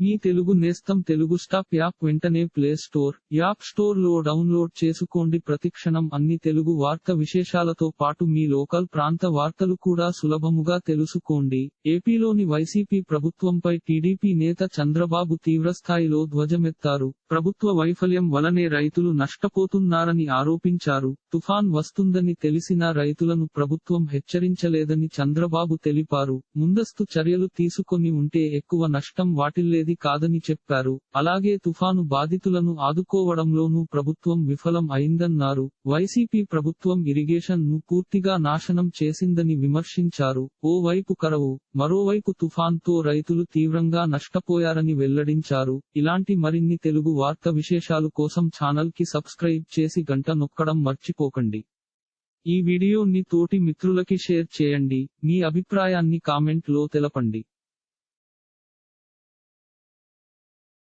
మీ తెలుగు నేస్తం Telugu stop app వెంటనే play store app స్టోర్లో డౌన్లోడ్ చేసుకోండి. ప్రతిక్షణం అన్ని తెలుగు వార్త విశేషాలతో పాటు మీ లోకల్ ప్రాంత వార్తలు కూడా సులభముగా తెలుసుకోండి. ఏపీలోని వైసీపీ ప్రభుత్వంపై టీడీపీ నేత చంద్రబాబు తీవ్రస్థాయిలో ధ్వజమెత్తారు. ప్రభుత్వ వైఫల్యం వలనే రైతులు నష్టపోతున్నారని ఆరోపించారు. తుఫాన్ వస్తుందని తెలిసినా రైతులను ప్రభుత్వం హెచ్చరించలేదని చంద్రబాబు తెలిపారు. ముందస్తు చర్యలు తీసుకొని ఉంటే ఎక్కువ నష్టం వాటిల్లేది కాదని చెప్పారు. అలాగే తుఫాను బాధితులను ఆదుకోవడంలోనూ ప్రభుత్వం విఫలం అయిందన్నారు. వైసీపీ ప్రభుత్వం ఇరిగేషన్ను పూర్తిగా నాశనం చేసిందని విమర్శించారు. ఓ వైపు కరవు మరోవైపు తుఫాన్తో రైతులు తీవ్రంగా నష్టపోయారని వెల్లడించారు. ఇలాంటి మరిన్ని తెలుగు వార్త విశేషాలు కోసం ఛానల్కి సబ్స్క్రైబ్ చేసి గంట నొక్కడం మర్చిపోకండి. ఈ వీడియోని తోటి మిత్రులకి షేర్ చేయండి. మీ అభిప్రాయాన్ని కామెంట్లో తెలపండి.